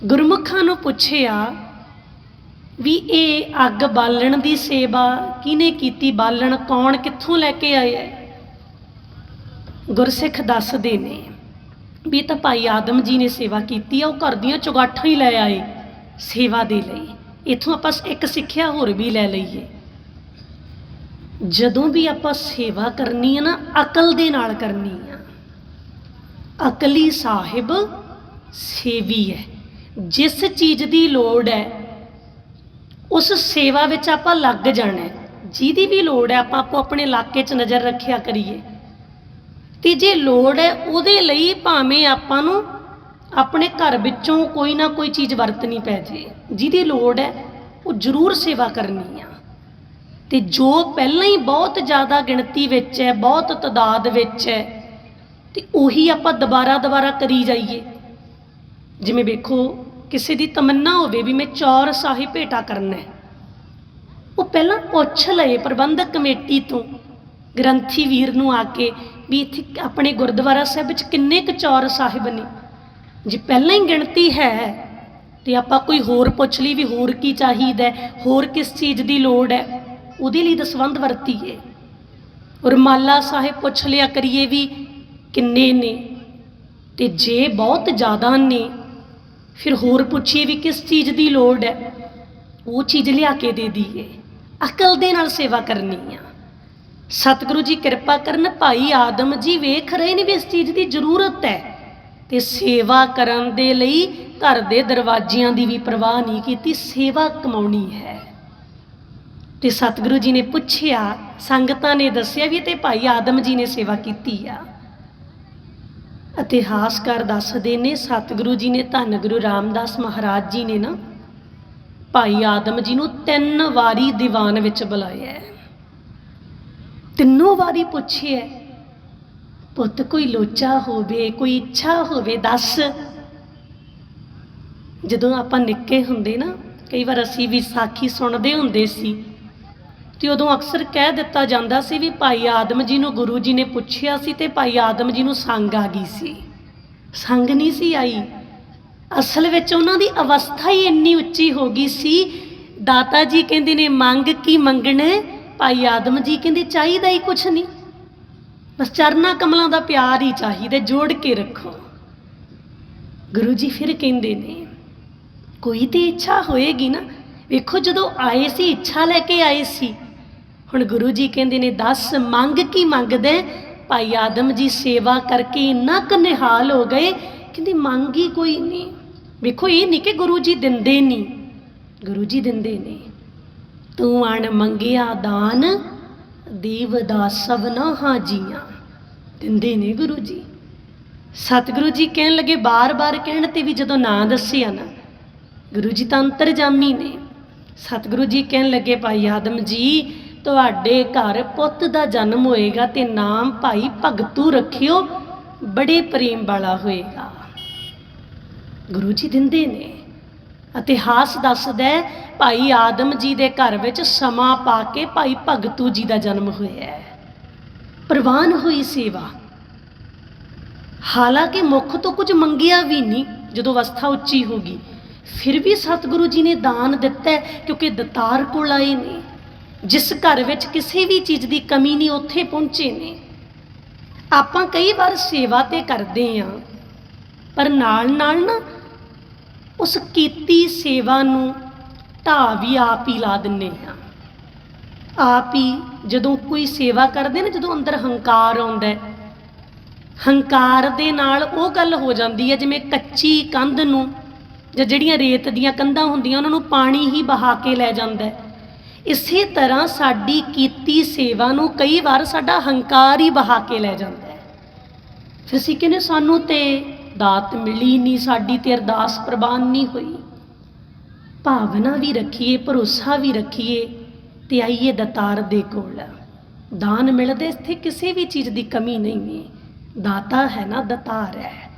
ਗੁਰਮੁਖਾਂ ਨੂੰ ਪੁੱਛਿਆ ਵੀ ਇਹ ਅੱਗ ਬਾਲਣ ਦੀ ਸੇਵਾ ਕਿਹਨੇ ਕੀਤੀ, ਬਾਲਣ ਕੌਣ, ਕਿੱਥੋਂ ਲੈ ਕੇ ਆਇਆ ਹੈ? ਗੁਰਸਿੱਖ ਦੱਸਦੇ ਨੇ ਵੀ ਤਾਂ ਭਾਈ ਆਦਮ ਜੀ ਨੇ ਸੇਵਾ ਕੀਤੀ ਆ, ਉਹ ਘਰ ਦੀਆਂ ਚੁਗਾਠਾਂ ਹੀ ਲੈ ਆਏ ਸੇਵਾ ਦੇ ਲਈ। ਇਥੋਂ ਆਪਾਂ ਇੱਕ ਸਿੱਖਿਆ ਹੋਰ ਵੀ ਲੈ ਲਈਏ। ਜਦੋਂ ਵੀ ਆਪਾਂ ਸੇਵਾ ਕਰਨੀ ਹੈ ਨਾ, ਅਕਲ ਦੇ ਨਾਲ ਕਰਨੀ ਆ ਅਕਲੀ ਸਾਹਿਬ ਸੇਵੀ ਹੈ। ਜਿਸ ਚੀਜ਼ ਦੀ ਲੋੜ ਹੈ, ਉਸ ਸੇਵਾ ਵਿੱਚ ਆਪਾਂ ਲੱਗ ਜਾਣਾ ਹੈ। ਜਿਹਦੀ ਵੀ ਲੋੜ ਹੈ, ਆਪਾਂ ਆਪੋ ਆਪਣੇ ਇਲਾਕੇ 'ਚ ਨਜ਼ਰ ਰੱਖਿਆ ਕਰੀਏ। ਤੇ ਜੇ ਲੋੜ ਹੈ, ਉਹਦੇ ਲਈ ਭਾਵੇਂ ਆਪਾਂ ਨੂੰ ਆਪਣੇ ਘਰ ਵਿੱਚੋਂ ਕੋਈ ਨਾ ਕੋਈ ਚੀਜ਼ ਵਰਤਣੀ ਪੈ ਜੇ ਜਿਹਦੀ ਲੋੜ ਹੈ, ਉਹ ਜ਼ਰੂਰ ਸੇਵਾ ਕਰਨੀ ਆ। ਤੇ ਜੋ ਪਹਿਲਾਂ ਹੀ ਬਹੁਤ ਜ਼ਿਆਦਾ ਗਿਣਤੀ ਵਿੱਚ ਹੈ, ਬਹੁਤ ਤਦਾਦ ਵਿੱਚ ਹੈ, ਤੇ ਉਹੀ ਆਪਾਂ ਦੁਬਾਰਾ ਦੁਬਾਰਾ ਕਰੀ ਜਾਈਏ। ਜਿਵੇਂ ਵੇਖੋ, ਕਿਸੇ ਦੀ ਤਮੰਨਾ ਹੋਵੇ ਵੀ ਮੈਂ ਚੌਰ ਸਾਹਿਬ ਭੇਟਾ ਕਰਨਾ ਹੈ। ਉਹ ਪਹਿਲਾਂ ਪੁੱਛ ਲਏ ਪ੍ਰਬੰਧਕ ਕਮੇਟੀ ਤੋਂ, ਗ੍ਰੰਥੀ ਵੀਰ ਨੂੰ ਆ ਕੇ ਵੀ ਇੱਥੇ ਆਪਣੇ ਗੁਰਦੁਆਰਾ ਸਾਹਿਬ ਵਿੱਚ ਕਿੰਨੇ ਕੁ ਚੌਰ ਸਾਹਿਬ ਨੇ? ਜੇ ਪਹਿਲਾਂ ਹੀ ਗਿਣਤੀ ਹੈ, ਤੇ ਆਪਾਂ ਕੋਈ ਹੋਰ ਪੁੱਛ ਲਈ ਵੀ ਹੋਰ ਕੀ ਚਾਹੀਦਾ ਹੋਰ ਕਿਸ ਚੀਜ਼ ਦੀ ਲੋੜ ਹੈ, ਉਹਦੇ ਲਈ ਦਸਵੰਧ ਵਰਤੀਏ। ਰੁਮਾਲਾ ਸਾਹਿਬ ਪੁੱਛ ਲਿਆ ਕਰੀਏ ਵੀ ਕਿੰਨੇ ਨੇ, ਤੇ ਜੇ ਬਹੁਤ ਜ਼ਿਆਦਾ ਨੇ, ਫਿਰ ਹੋਰ ਪੁੱਛੀਏ ਵੀ ਕਿਸ ਚੀਜ਼ ਦੀ ਲੋੜ ਹੈ, ਉਹ ਚੀਜ਼ ਲਿਆ ਕੇ ਦੇ ਦਈਏ। ਅਕਲ ਦੇ ਨਾਲ ਸੇਵਾ ਕਰਨੀ ਆ। ਸਤਿਗੁਰੂ ਜੀ ਕਿਰਪਾ ਕਰਨ, ਭਾਈ ਆਦਮ ਜੀ ਵੇਖ ਰਹੇ ਨੇ ਵੀ ਇਸ ਚੀਜ਼ ਦੀ ਜ਼ਰੂਰਤ ਹੈ। ਤੇ ਸੇਵਾ ਕਰਨ ਦੇ ਲਈ ਘਰ ਦੇ ਦਰਵਾਜ਼ਿਆਂ ਦੀ ਵੀ ਪਰਵਾਹ ਨਹੀਂ ਕੀਤੀ, ਸੇਵਾ ਕਮਾਉਣੀ ਹੈ ਤੇ ਸਤਿਗੁਰੂ ਜੀ ਨੇ ਪੁੱਛਿਆ, ਸੰਗਤਾਂ ਨੇ ਦੱਸਿਆ ਵੀ ਤੇ ਭਾਈ ਆਦਮ ਜੀ ਨੇ ਸੇਵਾ ਕੀਤੀ ਆ ਇਤਿਹਾਸਕਾਰ ਦੱਸਦੇ ਨੇ, ਸਤਿਗੁਰੂ ਜੀ ਨੇ ਧੰਨ ਗੁਰੂ ਰਾਮਦਾਸ ਮਹਾਰਾਜ ਜੀ ਨੇ ਨਾ ਭਾਈ ਆਦਮ ਜੀ ਨੂੰ ਤਿੰਨ ਵਾਰੀ ਦੀਵਾਨ ਵਿੱਚ ਬੁਲਾਇਆ ਹੈ। ਤਿੰਨੋਂ ਵਾਰੀ ਪੁੱਛਿਆ ਪੁੱਤ, ਕੋਈ ਲੋਚਾ ਹੋਵੇ, ਕੋਈ ਇੱਛਾ ਹੋਵੇ, ਦੱਸ। ਜਦੋਂ ਆਪਾਂ ਨਿੱਕੇ ਹੁੰਦੇ ਨਾ, ਕਈ ਵਾਰ ਅਸੀਂ ਵੀ ਸਾਖੀ ਸੁਣਦੇ ਹੁੰਦੇ ਸੀ। ਤੇ ਉਦੋਂ ਅਕਸਰ ਕਹਿ ਦਿੱਤਾ ਜਾਂਦਾ ਸੀ ਵੀ ਭਾਈ ਆਦਮ ਜੀ ਨੂੰ ਗੁਰੂ ਜੀ ਨੇ ਪੁੱਛਿਆ ਸੀ ਤੇ ਭਾਈ ਆਦਮ ਜੀ ਨੂੰ ਸੰਗ ਆ ਗਈ ਸੀ। ਸੰਗ ਨਹੀਂ ਸੀ ਆਈ। ਅਸਲ ਵਿੱਚ ਉਹਨਾਂ ਦੀ ਅਵਸਥਾ ਹੀ ਇੰਨੀ ਉੱਚੀ ਹੋ ਗਈ ਸੀ। ਦਾਤਾ ਜੀ ਕਹਿੰਦੇ ਨੇ, ਮੰਗ ਕੀ ਮੰਗਣਾ ਭਾਈ ਆਦਮ ਜੀ ਕਹਿੰਦੇ, ਚਾਹੀਦਾ ਹੀ ਕੁਛ ਨਹੀਂ। ਬਸ ਚਰਨਾ ਕਮਲਾਂ ਦਾ ਪਿਆਰ ਹੀ ਚਾਹੀਦਾ ਜੋੜ ਕੇ ਰੱਖੋ। ਗੁਰੂ ਜੀ ਫਿਰ ਕਹਿੰਦੇ ਨੇ, ਕੋਈ ਤੇ ਇੱਛਾ ਹੋਏਗੀ ਨਾ? ਵੇਖੋ ਜਦੋਂ ਆਏ ਸੀ, ਇੱਛਾ ਲੈ ਕੇ ਆਏ ਸੀ। ਹੁਣ ਗੁਰੂ ਜੀ ਕਹਿੰਦੇ ਨੇ, ਦੱਸ ਮੰਗ ਕੀ ਮੰਗਦੇ? ਭਾਈ ਆਦਮ ਜੀ ਸੇਵਾ ਕਰਕੇ ਇੰਨਾ ਕੁ ਨਿਹਾਲ ਹੋ ਗਏ, ਕਹਿੰਦੇ ਮੰਗ ਹੀ ਕੋਈ ਨਹੀਂ। ਵੇਖੋ ਇਹ ਨਹੀਂ ਕਿ ਗੁਰੂ ਜੀ ਦਿੰਦੇ ਨਹੀਂ। ਗੁਰੂ ਜੀ ਦਿੰਦੇ ਨੇ, ਤੂੰ ਅਣ ਮੰਗਿਆ ਦਾਨ, ਦੇਵ ਦਾ ਸਭਨਾ ਹਾਜੀਆਂ ਦਿੰਦੇ ਨੇ ਗੁਰੂ ਜੀ। ਸਤਿਗੁਰੂ ਜੀ ਕਹਿਣ ਲੱਗੇ, ਬਾਰ-ਬਾਰ ਕਹਿਣ ਤੇ ਵੀ ਜਦੋਂ ਨਾਂ ਦੱਸਿਆ ਨਾ, ਗੁਰੂ ਜੀ ਤਾਂ ਅੰਤਰਜਾਮੀ ਨੇ। ਸਤਿਗੁਰੂ ਜੀ ਕਹਿਣ ਲੱਗੇ, ਭਾਈ ਆਦਮ ਜੀ, ਤੁਹਾਡੇ ਘਰ ਪੁੱਤ ਦਾ ਜਨਮ ਹੋਏਗਾ ਤੇ ਨਾਮ ਭਾਈ ਭਗਤੂ ਰੱਖਿਓ, ਬੜੇ ਪ੍ਰੇਮ ਵਾਲਾ ਹੋਏਗਾ। ਗੁਰੂ ਜੀ ਦਿੰਦੇ ਨੇ। ਇਤਿਹਾਸ ਦੱਸਦਾ ਭਾਈ ਆਦਮ ਜੀ ਦੇ ਘਰ ਵਿੱਚ ਸਮਾਂ ਪਾ ਕੇ ਭਾਈ ਭਗਤੂ ਜੀ ਦਾ ਜਨਮ ਹੋਇਆ ਹੈ। ਪ੍ਰਵਾਨ ਹੋਈ ਸੇਵਾ। ਹਾਲਾਂਕਿ ਮੁੱਖ ਤੋਂ ਕੁਝ ਮੰਗਿਆ ਵੀ ਨਹੀਂ, ਜਦੋਂ ਅਵਸਥਾ ਉੱਚੀ ਹੋ ਗਈ। ਫਿਰ ਵੀ ਸਤਿਗੁਰੂ ਜੀ ਨੇ ਦਾਨ ਦਿੱਤਾ ਕਿਉਂਕਿ ਦਤਾਰ ਕੋਲ ਆਏ ਨੇ। ਜਿਸ ਘਰ ਵਿੱਚ ਕਿਸੇ ਵੀ ਚੀਜ਼ ਦੀ ਕਮੀ ਨਹੀਂ, ਉੱਥੇ ਪਹੁੰਚੇ ਨੇ। ਆਪਾਂ ਕਈ ਵਾਰ ਸੇਵਾ ਤੇ ਕਰਦੇ ਆਂ ਪਰ ਨਾਲ ਨਾਲ ਨਾ ਉਸ ਕੀਤੀ ਸੇਵਾ ਨੂੰ ਢਾਹ ਵੀ ਆਪ ਹੀ ਲਾ ਦਿੰਨੇ ਆ ਆਪ ਹੀ ਜਦੋਂ ਕੋਈ ਸੇਵਾ ਕਰਦੇ ਨਾ ਜਦੋਂ ਅੰਦਰ ਹੰਕਾਰ ਆਉਂਦਾ ਹੈ, ਹੰਕਾਰ ਦੇ ਨਾਲ ਉਹ ਗੱਲ ਹੋ ਜਾਂਦੀ ਹੈ ਜਿਵੇਂ ਕੱਚੀ ਕੰਧ ਨੂੰ ਜਾਂ ਜਿਹੜੀਆਂ ਰੇਤ ਦੀਆਂ ਕੰਧਾਂ ਹੁੰਦੀਆਂ ਉਹਨਾਂ ਨੂੰ ਪਾਣੀ ਹੀ ਬਹਾ ਕੇ ਲੈ ਜਾਂਦਾ ਹੈ। ਇਸੇ ਤਰ੍ਹਾਂ ਸਾਡੀ ਕੀਤੀ ਸੇਵਾ ਨੂੰ ਕਈ ਵਾਰ ਸਾਡਾ ਹੰਕਾਰ ਹੀ ਬਹਾ ਕੇ ਲੈ ਜਾਂਦਾ ਹੈ। ਫਿਰ ਅਸੀਂ ਕਹਿੰਦੇ ਸਾਨੂੰ ਤੇ ਦਾਤ ਮਿਲੀ ਨਹੀਂ ਸਾਡੀ ਤੇ ਅਰਦਾਸ ਪ੍ਰਵਾਨ ਨਹੀਂ ਹੋਈ। ਭਾਵਨਾ ਵੀ ਰੱਖੀਏ ਭਰੋਸਾ ਵੀ ਰੱਖੀਏ ਤੇ ਆਈਏ ਦਤਾਰ ਦੇ ਕੋਲ। ਦਾਨ ਮਿਲਦੇ ਇੱਥੇ ਕਿਸੇ ਵੀ ਚੀਜ਼ ਦੀ ਕਮੀ ਨਹੀਂ ਹੈ। ਦਾਤਾ ਹੈ ਨਾ, ਦਤਾਰ ਹੈ।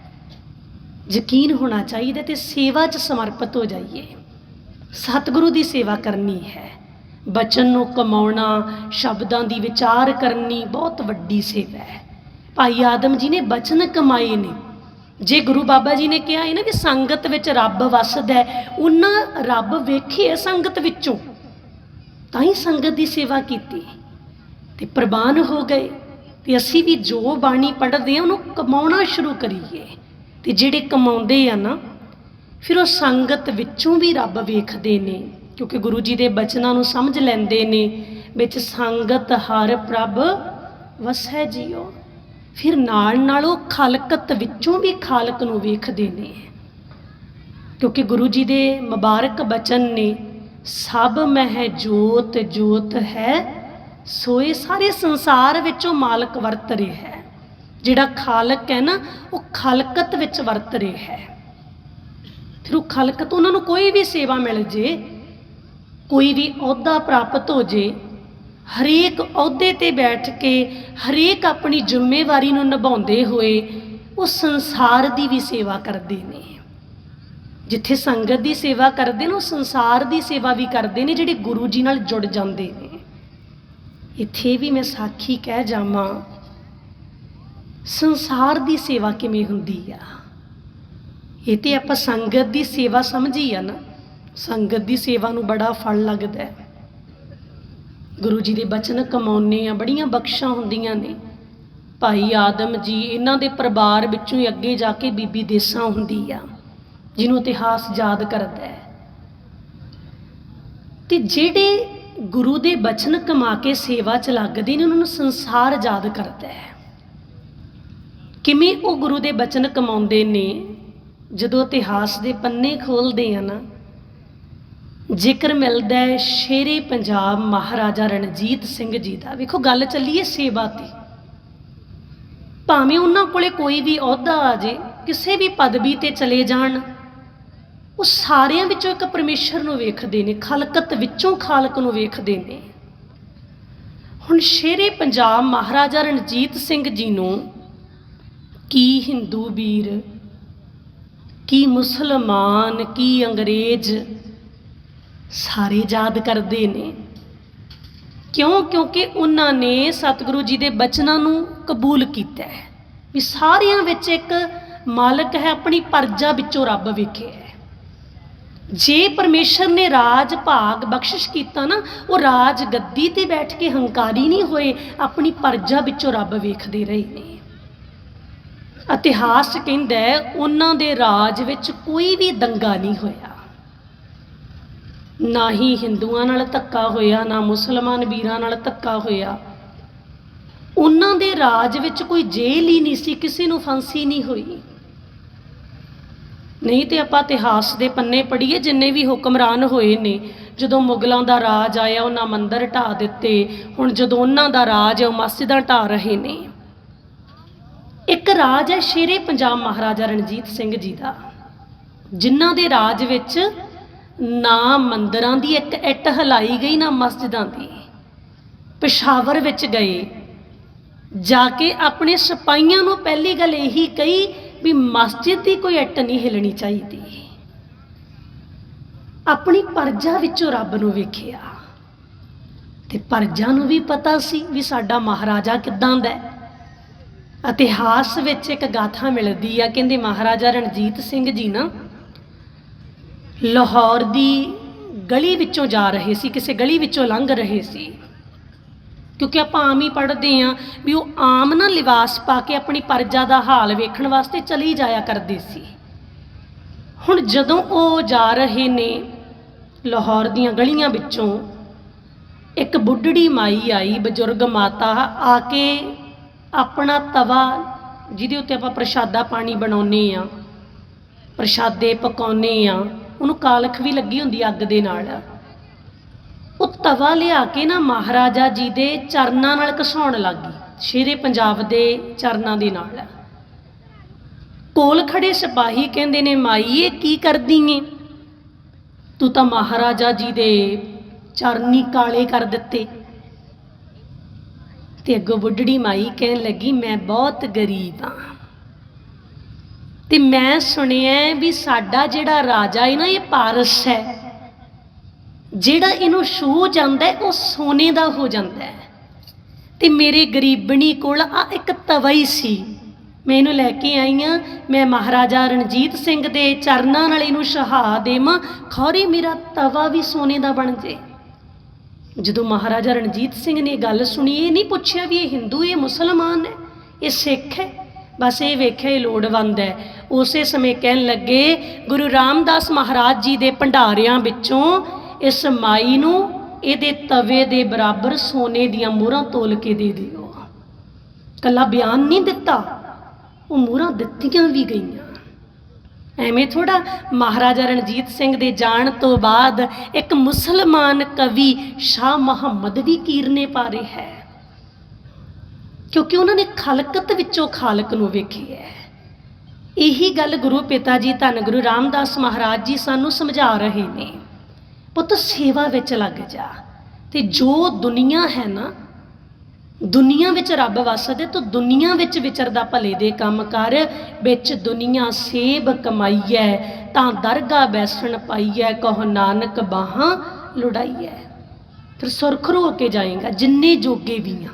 ਯਕੀਨ ਹੋਣਾ ਚਾਹੀਦਾ ਤੇ ਸੇਵਾ 'ਚ ਸਮਰਪਿਤ ਹੋ ਜਾਈਏ। ਸਤਿਗੁਰੂ ਦੀ ਸੇਵਾ ਕਰਨੀ ਹੈ। ਬਚਨ ਨੂੰ ਕਮਾਉਣਾ, ਸ਼ਬਦਾਂ ਦੀ ਵਿਚਾਰ ਕਰਨੀ ਬਹੁਤ ਵੱਡੀ ਸੇਵਾ ਹੈ। ਭਾਈ ਆਦਮ ਜੀ ਨੇ ਬਚਨ ਕਮਾਏ ਨੇ। ਜੇ ਗੁਰੂ ਬਾਬਾ ਜੀ ਨੇ ਕਿਹਾ ਹੈ ਨਾ ਵੀ ਸੰਗਤ ਵਿੱਚ ਰੱਬ ਵੱਸਦਾ ਹੈ, ਉਹਨਾਂ ਰੱਬ ਵੇਖੇ ਸੰਗਤ ਵਿੱਚੋਂ। ਤਾਂ ਹੀ ਸੰਗਤ ਦੀ ਸੇਵਾ ਕੀਤੀ। ਤੇ ਪ੍ਰਵਾਨ ਹੋ ਗਏ। ਤੇ ਅਸੀਂ ਵੀ ਜੋ ਬਾਣੀ ਪੜ੍ਹਦੇ ਆ ਉਹਨੂੰ ਕਮਾਉਣਾ ਸ਼ੁਰੂ ਕਰੀਏ। ਤੇ ਜਿਹੜੇ ਕਮਾਉਂਦੇ ਆ ਨਾ, ਫਿਰ ਉਹ ਸੰਗਤ ਵਿੱਚੋਂ ਵੀ ਰੱਬ ਵੇਖਦੇ ਨੇ। ਕਿਉਂਕਿ ਗੁਰੂ ਜੀ ਦੇ ਬਚਨਾਂ ਨੂੰ ਸਮਝ ਲੈਂਦੇ ਨੇ, ਵਿੱਚ ਸੰਗਤ ਹਰ ਪ੍ਰਭ ਵਸੈ ਜੀਓ। ਫਿਰ ਨਾਲ ਨਾਲ ਉਹ ਖਾਲਕਤ ਵਿੱਚੋਂ ਵੀ ਖਾਲਕ ਨੂੰ ਵੇਖਦੇ ਨੇ। ਕਿਉਂਕਿ ਗੁਰੂ ਜੀ ਦੇ ਮੁਬਾਰਕ ਬਚਨ ਨੇ ਸਭ ਮਹਿ ਜੋਤ ਜੋਤ ਹੈ, ਸੋਏ ਸਾਰੇ ਸੰਸਾਰ ਵਿੱਚੋਂ ਮਾਲਕ ਵਰਤ ਰਿਹਾ ਹੈ। ਜਿਹੜਾ ਖਾਲਕ ਹੈ ਨਾ, ਉਹ ਖਲਕਤ ਵਿੱਚ ਵਰਤ ਰਿਹਾ ਹੈ। ਫਿਰ ਉਹ ਖਲਕਤ ਉਹਨਾਂ ਨੂੰ ਕੋਈ ਵੀ ਸੇਵਾ ਮਿਲ ਜੇ, ਕੋਈ ਵੀ ਅਹੁਦਾ ਪ੍ਰਾਪਤ ਹੋ ਜੇ, ਹਰੇਕ ਅਹੁਦੇ ਤੇ ਬੈਠ ਕੇ, ਹਰੇਕ ਆਪਣੀ ਜ਼ਿੰਮੇਵਾਰੀ ਨੂੰ ਨਿਭਾਉਂਦੇ ਹੋਏ, ਉਹ ਸੰਸਾਰ ਦੀ ਵੀ ਸੇਵਾ ਕਰਦੇ ਨੇ। ਜਿੱਥੇ ਸੰਗਤ ਦੀ ਸੇਵਾ ਕਰਦੇ ਨੇ, ਉਹ ਸੰਸਾਰ ਦੀ ਸੇਵਾ ਵੀ ਕਰਦੇ ਨੇ, ਜਿਹੜੇ ਗੁਰੂ ਜੀ ਨਾਲ ਜੁੜ ਜਾਂਦੇ ਨੇ। ਇੱਥੇ ਵੀ ਮੈਂ ਸਾਖੀ ਕਹਿ ਜਾਵਾਂ, ਸੰਸਾਰ ਦੀ ਸੇਵਾ ਕਿਵੇਂ ਹੁੰਦੀ ਆ? ਇਹ ਤੇ ਆਪਾਂ ਸੰਗਤ ਦੀ ਸੇਵਾ ਸਮਝੀ ਆ ਨਾ। ਸੰਗਤ ਦੀ ਸੇਵਾ ਨੂੰ ਬੜਾ ਫਲ ਲੱਗਦਾ ਹੈ। ਗੁਰੂ ਜੀ ਦੇ ਬਚਨ ਕਮਾਉਨੇ ਆ ਬੜੀਆਂ ਬਖਸ਼ਾਂ ਹੁੰਦੀਆਂ ਨੇ। ਭਾਈ ਆਦਮ ਜੀ, ਇਹਨਾਂ ਦੇ ਪਰਿਵਾਰ ਵਿੱਚੋਂ ਹੀ ਅੱਗੇ ਜਾ ਕੇ ਬੀਬੀ ਦੇਸਾਂ ਹੁੰਦੀ ਆ। ਜਿਹਨੂੰ ਇਤਿਹਾਸ ਯਾਦ ਕਰਦਾ ਹੈ। ਤੇ ਜਿਹੜੇ ਗੁਰੂ ਦੇ ਬਚਨ ਕਮਾ ਕੇ ਸੇਵਾ ਚ ਲੱਗਦੇ ਨੇ, ਉਹਨਾਂ ਨੂੰ ਸੰਸਾਰ ਯਾਦ ਕਰਦਾ ਹੈ। ਕਿਵੇਂ ਉਹ ਗੁਰੂ ਦੇ ਬਚਨ ਕਮਾਉਂਦੇ ਨੇ, ਜਦੋਂ ਇਤਿਹਾਸ ਦੇ ਪੰਨੇ ਖੋਲਦੇ ਆ ਨਾ, ਜ਼ਿਕਰ ਮਿਲਦਾ ਹੈ ਸ਼ੇਰੇ ਪੰਜਾਬ ਮਹਾਰਾਜਾ ਰਣਜੀਤ ਸਿੰਘ ਜੀ ਦਾ। ਵੇਖੋ, ਗੱਲ ਚੱਲੀਏ ਸੇਵਾ ਤੇ। ਭਾਵੇਂ ਉਹਨਾਂ ਕੋਲੇ ਕੋਈ ਵੀ ਅਹੁਦਾ ਆ ਜੇ, ਕਿਸੇ ਵੀ ਪਦਵੀ ਤੇ ਚਲੇ ਜਾਣ ਉਹ ਸਾਰਿਆਂ ਵਿੱਚੋਂ ਇੱਕ ਪਰਮੇਸ਼ਰ ਨੂੰ ਵੇਖਦੇ ਨੇ, ਖਲਕਤ ਵਿੱਚੋਂ ਖਾਲਕ ਨੂੰ ਵੇਖਦੇ ਨੇ। ਹੁਣ ਸ਼ੇਰੇ ਪੰਜਾਬ ਮਹਾਰਾਜਾ ਰਣਜੀਤ ਸਿੰਘ ਜੀ ਨੂੰ ਕੀ ਹਿੰਦੂ ਵੀਰ, ਕੀ ਮੁਸਲਮਾਨ, ਕੀ ਅੰਗਰੇਜ਼ ਸਾਰੇ ਯਾਦ ਕਰਦੇ ਨੇ। ਕਿਉਂ? ਕਿਉਂਕਿ ਉਹਨਾਂ ਨੇ ਸਤਿਗੁਰੂ ਜੀ ਦੇ ਬਚਨਾਂ ਨੂੰ ਕਬੂਲ ਕੀਤਾ ਹੈ। ਵੀ ਸਾਰਿਆਂ ਵਿੱਚ ਇੱਕ ਮਾਲਕ ਹੈ, ਆਪਣੀ ਪਰਜਾ ਵਿੱਚੋਂ ਰੱਬ ਵੇਖਿਆ ਜੇ ਪਰਮੇਸ਼ਰ ਨੇ ਰਾਜ, ਭਾਗ, ਬਖਸ਼ਿਸ਼ ਕੀਤਾ ਨਾ, ਉਹ ਰਾਜ ਗੱਦੀ ਤੇ ਬੈਠ ਕੇ ਹੰਕਾਰੀ ਨਹੀਂ ਹੋਏ, ਆਪਣੀ ਪਰਜਾ ਵਿੱਚੋਂ ਰੱਬ ਵੇਖਦੇ ਰਹੇ ਨੇ। ਇਤਿਹਾਸ ਕਹਿੰਦਾ ਉਹਨਾਂ ਦੇ ਰਾਜ ਵਿੱਚ ਕੋਈ ਵੀ ਦੰਗਾ ਨਹੀਂ ਹੋਇਆ। ਨਾ ਹੀ ਹਿੰਦੂਆਂ ਨਾਲ ਧੱਕਾ ਹੋਇਆ, ਨਾ ਮੁਸਲਮਾਨ ਵੀਰਾਂ ਨਾਲ ਧੱਕਾ ਹੋਇਆ। ਉਹਨਾਂ ਦੇ ਰਾਜ ਵਿੱਚ ਕੋਈ ਜੇਲ੍ਹ ਹੀ ਨਹੀਂ ਸੀ, ਕਿਸੇ ਨੂੰ ਫਾਂਸੀ ਨਹੀਂ ਹੋਈ। ਨਹੀਂ ਤੇ ਆਪਾਂ ਇਤਿਹਾਸ ਦੇ ਪੰਨੇ ਪੜ੍ਹੀਏ, ਜਿੰਨੇ ਵੀ ਹੁਕਮਰਾਨ ਹੋਏ ਨੇ, ਜਦੋਂ ਮੁਗਲਾਂ ਦਾ ਰਾਜ ਆਇਆ, ਉਹਨਾਂ ਮੰਦਰ ਢਾ ਦਿੱਤੇ, ਹੁਣ ਜਦੋਂ ਉਹਨਾਂ ਦਾ ਰਾਜ ਹੈ ਉਹ ਮਸਜਿਦਾਂ ਢਾ ਰਹੇ ਨੇ। ਇੱਕ ਰਾਜ ਹੈ ਸ਼ੇਰੇ ਪੰਜਾਬ ਮਹਾਰਾਜਾ ਰਣਜੀਤ ਸਿੰਘ ਜੀ ਦਾ, ਜਿਨ੍ਹਾਂ ਦੇ ਰਾਜ ਵਿੱਚ ਨਾ ਮੰਦਰਾਂ ਦੀ ਇੱਕ ਇੱਟ ਹਿਲਾਈ ਗਈ, ਨਾ ਮਸਜਿਦਾਂ ਦੀ। ਪਿਸ਼ਾਵਰ ਵਿੱਚ ਗਏ। ਜਾ ਕੇ ਆਪਣੇ ਸਿਪਾਹੀਆਂ ਨੂੰ ਪਹਿਲੀ ਗੱਲ ਇਹੀ ਕਹੀ ਵੀ ਮਸਜਿਦ ਦੀ ਕੋਈ ਇੱਟ ਨਹੀਂ ਹਿਲਣੀ ਚਾਹੀਦੀ। ਆਪਣੀ ਪਰਜਾ ਵਿੱਚੋਂ ਰੱਬ ਨੂੰ ਵੇਖਿਆ। ਤੇ ਪਰਜਾ ਨੂੰ ਵੀ ਪਤਾ ਸੀ ਵੀ ਸਾਡਾ ਮਹਾਰਾਜਾ ਕਿੱਦਾਂ ਦਾ ਹੈ। ਇਤਿਹਾਸ ਵਿੱਚ ਇੱਕ ਗਾਥਾ ਮਿਲਦੀ ਆ, ਕਹਿੰਦੇ ਮਹਾਰਾਜਾ ਰਣਜੀਤ ਸਿੰਘ ਜੀ ਨਾ ਲਾਹੌਰ ਦੀ ਗਲੀ ਵਿੱਚੋਂ ਜਾ ਰਹੇ ਸੀ, ਕਿਸੇ ਗਲੀ ਵਿੱਚੋਂ ਲੰਘ ਰਹੇ ਸੀ। ਕਿਉਂਕਿ ਆਪਾਂ ਆਮ ਹੀ ਪੜ੍ਹਦੇ ਆ ਵੀ ਉਹ ਆਮ ਨਾ ਲਿਬਾਸ ਪਾ ਕੇ ਆਪਣੀ ਪਰਜਾ ਦਾ ਹਾਲ ਵੇਖਣ ਵਾਸਤੇ ਚਲੀ ਜਾਇਆ ਕਰਦੇ ਸੀ। ਹੁਣ ਜਦੋਂ ਉਹ ਜਾ ਰਹੇ ਨੇ ਲਾਹੌਰ ਦੀਆਂ ਗਲੀਆਂ ਵਿੱਚੋਂ, ਇੱਕ ਬੁੱਢੜੀ ਮਾਈ ਆਈ, ਬਜ਼ੁਰਗ ਮਾਤਾ, ਆ ਕੇ ਆਪਣਾ ਤਵਾ ਜਿਹਦੇ ਉੱਤੇ ਆਪਾਂ ਪ੍ਰਸ਼ਾਦਾ ਪਾਣੀ ਬਣਾਉਨੇ ਆ ਪ੍ਰਸ਼ਾਦੇ ਪਕਾਉਨੇ ਆ ਉਹਨੂੰ ਕਾਲਖ ਵੀ ਲੱਗੀ ਹੁੰਦੀ ਅੱਗ ਦੇ ਨਾਲ। ਉਹ ਤਵਾ ਲਿਆ ਕੇ ਨਾ ਮਹਾਰਾਜਾ ਜੀ ਦੇ ਚਰਨਾਂ ਨਾਲ ਘਸਾਉਣ ਲੱਗ ਗਈ, ਸ਼ੇਰੇ ਪੰਜਾਬ ਦੇ ਚਰਨਾਂ ਦੇ ਨਾਲ। ਕੋਲ ਖੜੇ ਸਿਪਾਹੀ ਕਹਿੰਦੇ ਨੇ, ਮਾਈ, ਇਹ ਕੀ ਕਰਦੀ ਏ? ਤੂੰ ਤਾਂ ਮਹਾਰਾਜਾ ਜੀ ਦੇ ਚਰਨੀ ਕਾਲੇ ਕਰ ਦਿੱਤੇ। ਤੇ ਅੱਗੋਂ ਬੁੱਢੜੀ ਮਾਈ ਕਹਿਣ ਲੱਗੀ, ਮੈਂ ਬਹੁਤ ਗਰੀਬ ਆ। ਤੇ ਮੈਂ ਸੁਣਿਆ ਵੀ ਸਾਡਾ ਜਿਹੜਾ ਰਾਜਾ ਹੈ ਨਾ, ਇਹ ਪਾਰਸ ਹੈ। ਜਿਹੜਾ ਇਹਨੂੰ ਛੂ ਜਾਂਦਾ ਉਹ ਸੋਨੇ ਦਾ ਹੋ ਜਾਂਦਾ ਹੈ। ਤੇ ਮੇਰੇ ਗਰੀਬਣੀ ਕੋਲ ਆ ਇੱਕ ਤਵਾ ਹੀ ਸੀ। ਮੈਂ ਇਹਨੂੰ ਲੈ ਕੇ ਆਈ ਆ ਮੈਂ ਮਹਾਰਾਜਾ ਰਣਜੀਤ ਸਿੰਘ ਦੇ ਚਰਨਾਂ ਨਾਲ ਇਹਨੂੰ ਸ਼ਹਾ ਦੇਵਾਂ। ਖੌਰੀ ਮੇਰਾ ਤਵਾ ਵੀ ਸੋਨੇ ਦਾ ਬਣ ਜੇ। ਜਦੋਂ ਮਹਾਰਾਜਾ ਰਣਜੀਤ ਸਿੰਘ ਨੇ ਗੱਲ ਸੁਣੀ, ਇਹ ਨਹੀਂ ਪੁੱਛਿਆ ਵੀ ਇਹ ਹਿੰਦੂ ਇਹ ਮੁਸਲਮਾਨ ਹੈ, ਇਹ ਸਿੱਖ ਹੈ। ਬਸ ਇਹ ਵੇਖਿਆ ਹੀ ਲੋੜਵੰਦ ਹੈ। ਉਸੇ ਸਮੇਂ ਕਹਿਣ ਲੱਗੇ, ਗੁਰੂ ਰਾਮਦਾਸ ਮਹਾਰਾਜ ਜੀ ਦੇ ਭੰਡਾਰਿਆਂ ਵਿੱਚੋਂ ਇਸ ਮਾਈ ਨੂੰ ਇਹਦੇ ਤਵੇ ਦੇ ਬਰਾਬਰ ਸੋਨੇ ਦੀਆਂ ਮੋਹਰਾਂ ਤੋਲ ਕੇ ਦੇ ਦਿਓ। ਕੱਲਾ ਬਿਆਨ ਨਹੀਂ ਦਿੱਤਾ, ਉਹ ਮੂਹਰਾਂ ਦਿੱਤੀਆਂ ਵੀ ਗਈਆਂ। ਐਵੇਂ ਥੋੜਾ ਮਹਾਰਾਜਾ ਰਣਜੀਤ ਸਿੰਘ ਦੇ ਜਾਣ ਤੋਂ ਬਾਅਦ ਇੱਕ ਮੁਸਲਮਾਨ ਕਵੀ ਸ਼ਾਹ ਮੁਹੰਮਦ ਵੀ ਕੀਰਨੇ ਪਾ ਰਿਹਾ ਹੈ। ਕਿਉਂਕਿ ਉਹਨਾਂ ਨੇ ਖਲਕਤ ਵਿੱਚੋਂ ਖਾਲਕ ਨੂੰ ਵੇਖੀ ਹੈ। ਇਹੀ ਗੱਲ ਗੁਰੂ ਪਿਤਾ ਜੀ ਧੰਨ ਗੁਰੂ ਰਾਮਦਾਸ ਮਹਾਰਾਜ ਜੀ ਸਾਨੂੰ ਸਮਝਾ ਰਹੇ ਨੇ। ਪੁੱਤ ਸੇਵਾ ਵਿੱਚ ਲੱਗ ਜਾ। ਤੇ ਜੋ ਦੁਨੀਆ ਹੈ ਨਾ, ਦੁਨੀਆ ਵਿੱਚ ਰੱਬ ਵਸਦੇ, ਤੂੰ ਦੁਨੀਆ ਵਿੱਚ ਵਿਚਰਦਾ ਭਲੇ ਦੇ ਕੰਮ ਕਰ। ਵਿੱਚ ਦੁਨੀਆ ਸੇਬ ਕਮਾਈਐ, ਤਾਂ ਦਰਗਾ ਬੈਸਣ ਪਾਈਐ, ਕਹੋ ਨਾਨਕ ਬਾਹਾਂ ਲੁੜਾਈਐ। ਫਿਰ ਸੁਰਖਰੂ ਹੋ ਕੇ ਜਾਏਗਾ, ਜਿੰਨੇ ਜੋਗੇ ਵੀ ਆ।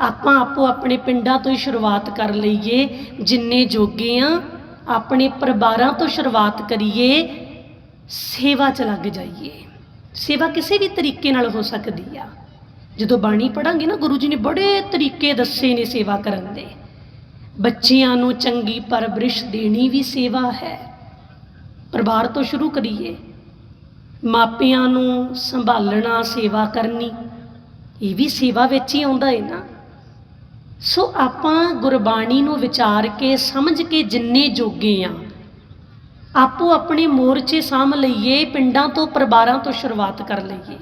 ਆਪਾਂ ਆਪੋ ਆਪਣੇ ਪਿੰਡਾਂ ਤੋਂ ਹੀ ਸ਼ੁਰੂਆਤ ਕਰ ਲਈਏ, ਜਿੰਨੇ ਜੋਗੇ ਆ, ਆਪਣੇ ਪਰਿਵਾਰਾਂ ਤੋਂ ਸ਼ੁਰੂਆਤ ਕਰੀਏ ਸੇਵਾ 'ਚ ਲੱਗ ਜਾਈਏ। ਸੇਵਾ ਕਿਸੇ ਵੀ ਤਰੀਕੇ ਨਾਲ ਹੋ ਸਕਦੀ ਆ। ਜਦੋਂ ਬਾਣੀ ਪੜਾਂਗੇ ਨਾ ਗੁਰੂ ਜੀ ਨੇ ਬੜੇ ਤਰੀਕੇ ਦੱਸੇ ਨੇ ਸੇਵਾ ਕਰਨ ਦੇ। ਬੱਚਿਆਂ ਨੂੰ ਚੰਗੀ ਪਰਵਰਿਸ਼ ਦੇਣੀ ਵੀ ਸੇਵਾ ਹੈ। ਪਰਿਵਾਰ ਤੋਂ ਸ਼ੁਰੂ ਕਰੀਏ। ਮਾਪਿਆਂ ਨੂੰ ਸੰਭਾਲਣਾ ਸੇਵਾ ਕਰਨੀ, ਇਹ ਵੀ ਸੇਵਾ ਵਿੱਚ ਹੀ ਆਉਂਦਾ ਹੈ ਨਾ। ਸੋ ਆਪਾਂ ਗੁਰਬਾਣੀ ਨੂੰ ਵਿਚਾਰ ਕੇ, ਸਮਝ ਕੇ ਜਿੰਨੇ ਜੋਗੇ ਆ ਆਪੋ ਆਪਣੇ ਮੋਰਚੇ ਸਾਂਭ ਲਈਏ ਪਿੰਡਾਂ ਤੋਂ ਪਰਿਵਾਰਾਂ ਤੋਂ ਸ਼ੁਰੂਆਤ ਕਰ ਲਈਏ।